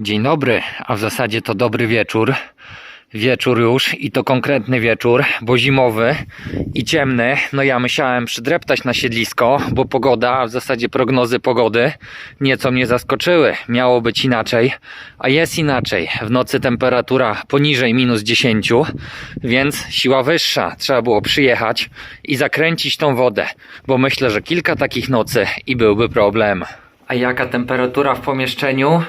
Dzień dobry, a w zasadzie to dobry wieczór. Wieczór już i to konkretny wieczór, bo zimowy i ciemny. No ja musiałem przydreptać na siedlisko, bo pogoda, a w zasadzie prognozy pogody nieco mnie zaskoczyły. Miało być inaczej, a jest inaczej. W nocy temperatura poniżej minus 10, więc siła wyższa. Trzeba było przyjechać i zakręcić tą wodę, bo myślę, że kilka takich nocy i byłby problem. A jaka temperatura w pomieszczeniu?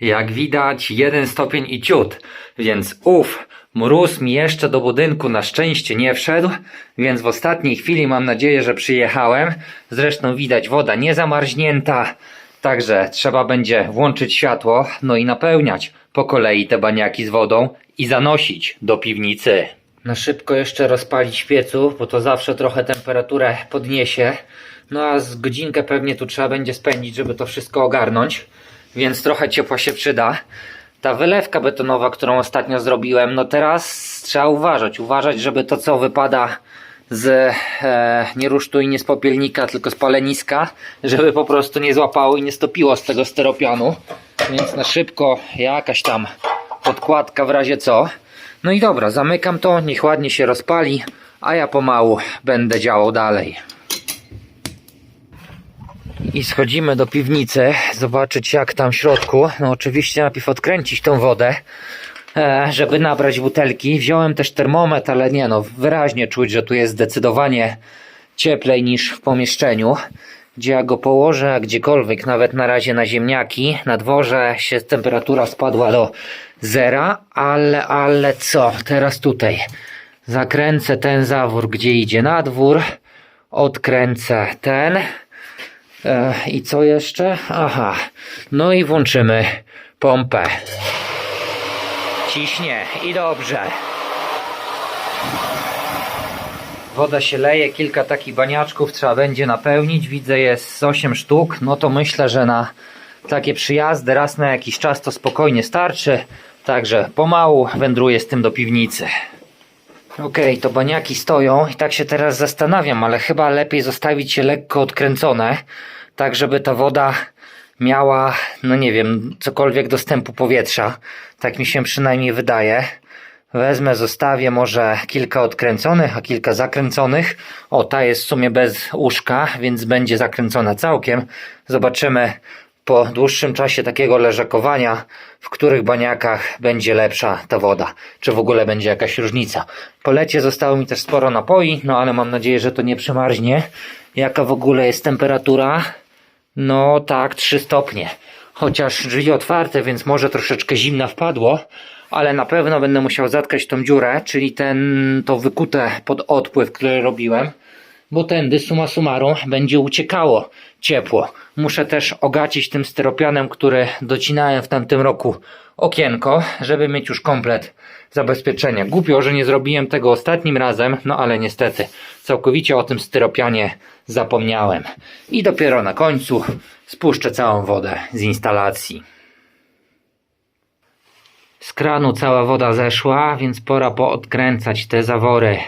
Jak widać, jeden stopień i ciut, więc uf, mróz mi jeszcze do budynku na szczęście nie wszedł, więc w ostatniej chwili mam nadzieję, że przyjechałem. Zresztą widać woda nie zamarznięta, także trzeba będzie włączyć światło, no i napełniać po kolei te baniaki z wodą i zanosić do piwnicy. Na szybko jeszcze rozpalić piecu, bo to zawsze trochę temperaturę podniesie. No a z godzinkę pewnie tu trzeba będzie spędzić, żeby to wszystko ogarnąć więc trochę ciepła się przyda. Ta wylewka betonowa, którą ostatnio zrobiłem, no teraz trzeba uważać. Uważać, żeby to co wypada z e, nie rusztu i nie z popielnika, tylko z paleniska, żeby po prostu nie złapało i nie stopiło z tego steropianu. Więc na szybko jakaś tam podkładka w razie co. No i dobra, zamykam to, niech ładnie się rozpali, a ja pomału będę działał dalej. I schodzimy do piwnicy, zobaczyć jak tam w środku. No oczywiście najpierw odkręcić tą wodę, e, żeby nabrać butelki. Wziąłem też termometr, ale nie no, wyraźnie czuć, że tu jest zdecydowanie cieplej niż w pomieszczeniu. Gdzie ja go położę, a gdziekolwiek, nawet na razie na ziemniaki, na dworze się temperatura spadła do zera, ale, ale co, teraz tutaj zakręcę ten zawór, gdzie idzie na dwór, odkręcę ten, E, I co jeszcze? Aha. No i włączymy pompę. Ciśnie i dobrze. Woda się leje, kilka takich baniaczków trzeba będzie napełnić. Widzę jest z 8 sztuk. No to myślę, że na takie przyjazdy raz na jakiś czas to spokojnie starczy. Także pomału wędruję z tym do piwnicy. Okej, to baniaki stoją i tak się teraz zastanawiam, ale chyba lepiej zostawić je lekko odkręcone, tak żeby ta woda miała, no nie wiem, cokolwiek dostępu powietrza. Tak mi się przynajmniej wydaje. Wezmę, zostawię może kilka odkręconych, a kilka zakręconych. O, ta jest w sumie bez łóżka, więc będzie zakręcona całkiem. Zobaczymy po dłuższym czasie takiego leżakowania, w których baniakach będzie lepsza ta woda, czy w ogóle będzie jakaś różnica. Po lecie zostało mi też sporo napoi, no ale mam nadzieję, że to nie przemarznie. Jaka w ogóle jest temperatura? No tak, 3 stopnie. Chociaż drzwi otwarte, więc może troszeczkę zimna wpadło, ale na pewno będę musiał zatkać tą dziurę, czyli ten, to wykute pod odpływ, który robiłem bo tędy summa summarum będzie uciekało ciepło. Muszę też ogacić tym styropianem, który docinałem w tamtym roku okienko, żeby mieć już komplet zabezpieczenia. Głupio, że nie zrobiłem tego ostatnim razem, no ale niestety całkowicie o tym styropianie zapomniałem. I dopiero na końcu spuszczę całą wodę z instalacji. Z kranu cała woda zeszła, więc pora poodkręcać te zawory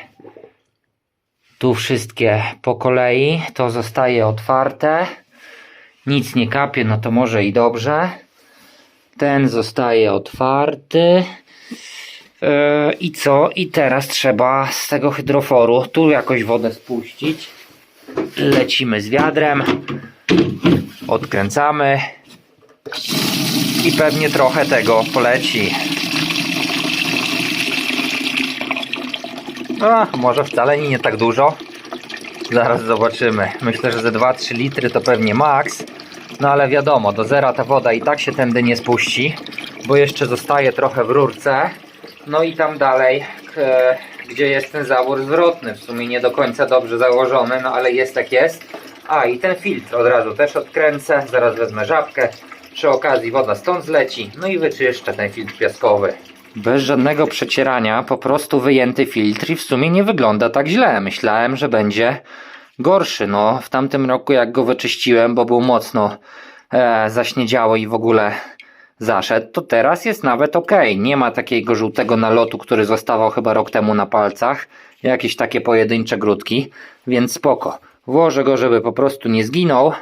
tu wszystkie po kolei. To zostaje otwarte. Nic nie kapie, no to może i dobrze. Ten zostaje otwarty. Yy, I co? I teraz trzeba z tego hydroforu tu jakoś wodę spuścić. Lecimy z wiadrem. Odkręcamy. I pewnie trochę tego poleci. A, może wcale nie, tak dużo. Zaraz zobaczymy. Myślę, że ze 2-3 litry to pewnie maks. No ale wiadomo, do zera ta woda i tak się tędy nie spuści, bo jeszcze zostaje trochę w rurce. No i tam dalej, gdzie jest ten zawór zwrotny, w sumie nie do końca dobrze założony, no ale jest jak jest. A i ten filtr od razu też odkręcę, zaraz wezmę żabkę. Przy okazji woda stąd zleci, no i wyczyszczę ten filtr piaskowy. Bez żadnego przecierania, po prostu wyjęty filtr i w sumie nie wygląda tak źle. Myślałem, że będzie gorszy. No, w tamtym roku jak go wyczyściłem, bo był mocno e, zaśniedziały i w ogóle zaszedł, to teraz jest nawet ok. Nie ma takiego żółtego nalotu, który zostawał chyba rok temu na palcach. Jakieś takie pojedyncze grudki, więc spoko. Włożę go, żeby po prostu nie zginął,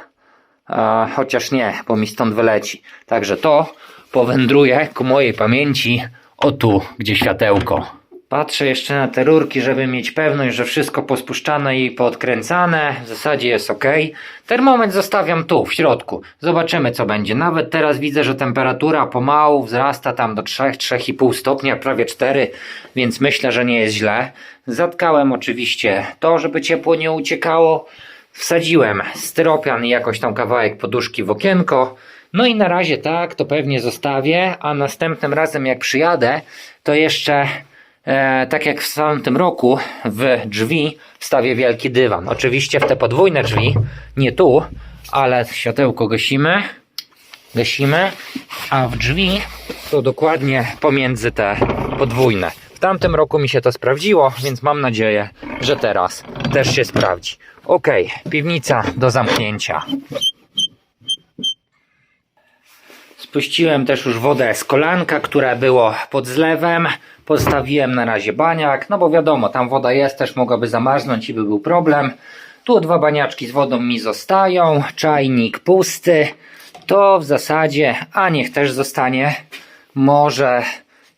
a, chociaż nie, bo mi stąd wyleci. Także to powędruje ku mojej pamięci o tu, gdzie światełko. Patrzę jeszcze na te rurki, żeby mieć pewność, że wszystko pospuszczane i poodkręcane. W zasadzie jest ok. Termometr zostawiam tu, w środku. Zobaczymy, co będzie. Nawet teraz widzę, że temperatura pomału wzrasta tam do 3-3,5 stopnia, prawie 4, więc myślę, że nie jest źle. Zatkałem oczywiście to, żeby ciepło nie uciekało. Wsadziłem styropian i jakoś tam kawałek poduszki w okienko. No i na razie tak, to pewnie zostawię, a następnym razem jak przyjadę, to jeszcze e, tak jak w samym tym roku w drzwi wstawię wielki dywan. Oczywiście w te podwójne drzwi, nie tu, ale światełko gasimy, gasimy, a w drzwi to dokładnie pomiędzy te podwójne. W tamtym roku mi się to sprawdziło, więc mam nadzieję, że teraz też się sprawdzi. Ok, piwnica do zamknięcia. Spuściłem też już wodę z kolanka, która było pod zlewem. Postawiłem na razie baniak, no bo wiadomo, tam woda jest, też mogłaby zamarznąć i by był problem. Tu dwa baniaczki z wodą mi zostają, czajnik pusty. To w zasadzie, a niech też zostanie. Może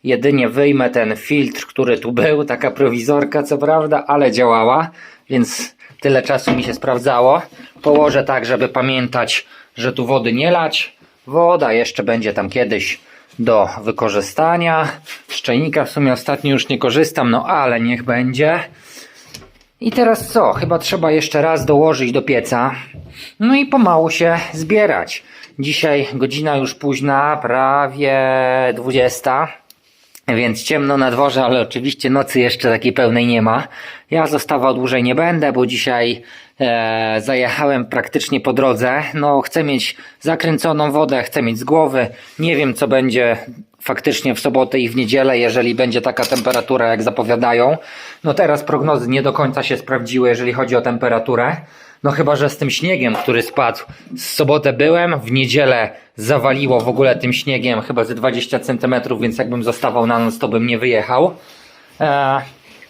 jedynie wyjmę ten filtr, który tu był, taka prowizorka co prawda, ale działała, więc tyle czasu mi się sprawdzało. Położę tak, żeby pamiętać, że tu wody nie lać. Woda jeszcze będzie tam kiedyś do wykorzystania. Z w sumie ostatnio już nie korzystam, no ale niech będzie. I teraz co? Chyba trzeba jeszcze raz dołożyć do pieca. No i pomału się zbierać. Dzisiaj godzina już późna, prawie 20. Więc ciemno na dworze, ale oczywiście nocy jeszcze takiej pełnej nie ma. Ja zostawał dłużej nie będę, bo dzisiaj e, zajechałem praktycznie po drodze. No, chcę mieć zakręconą wodę, chcę mieć z głowy. Nie wiem, co będzie faktycznie w sobotę i w niedzielę, jeżeli będzie taka temperatura, jak zapowiadają. No teraz prognozy nie do końca się sprawdziły, jeżeli chodzi o temperaturę. No chyba, że z tym śniegiem, który spadł. Z sobotę byłem, w niedzielę zawaliło w ogóle tym śniegiem chyba ze 20 cm, więc jakbym zostawał na noc, to bym nie wyjechał. Eee,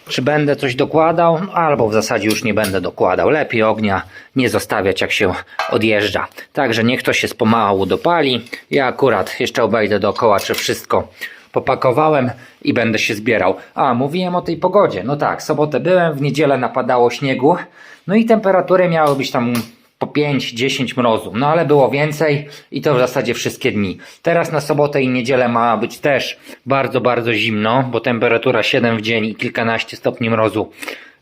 czy będę coś dokładał? Albo w zasadzie już nie będę dokładał. Lepiej ognia nie zostawiać, jak się odjeżdża. Także niech to się z pomału dopali. Ja akurat jeszcze obejdę dookoła, czy wszystko popakowałem i będę się zbierał. A, mówiłem o tej pogodzie. No tak, sobotę byłem, w niedzielę napadało śniegu. No i temperatury miały być tam po 5-10 mrozu. No ale było więcej i to w zasadzie wszystkie dni. Teraz na sobotę i niedzielę ma być też bardzo, bardzo zimno, bo temperatura 7 w dzień i kilkanaście stopni mrozu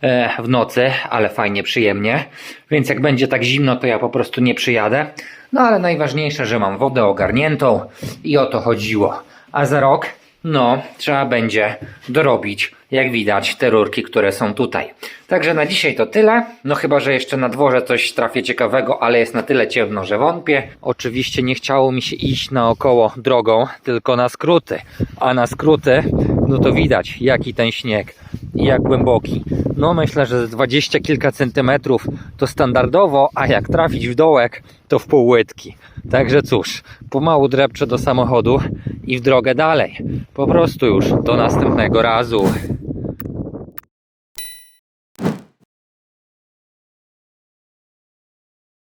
e, w nocy, ale fajnie, przyjemnie. Więc jak będzie tak zimno, to ja po prostu nie przyjadę. No ale najważniejsze, że mam wodę ogarniętą i o to chodziło. A za rok, no, trzeba będzie dorobić, jak widać, te rurki, które są tutaj. Także na dzisiaj to tyle. No chyba, że jeszcze na dworze coś trafię ciekawego, ale jest na tyle ciemno, że wątpię. Oczywiście nie chciało mi się iść naokoło drogą, tylko na skróty. A na skróty, no to widać, jaki ten śnieg i jak głęboki. No myślę, że z 20 kilka centymetrów to standardowo, a jak trafić w dołek, to w pół łydki. Także cóż, pomału drepczę do samochodu i w drogę dalej. Po prostu już do następnego razu.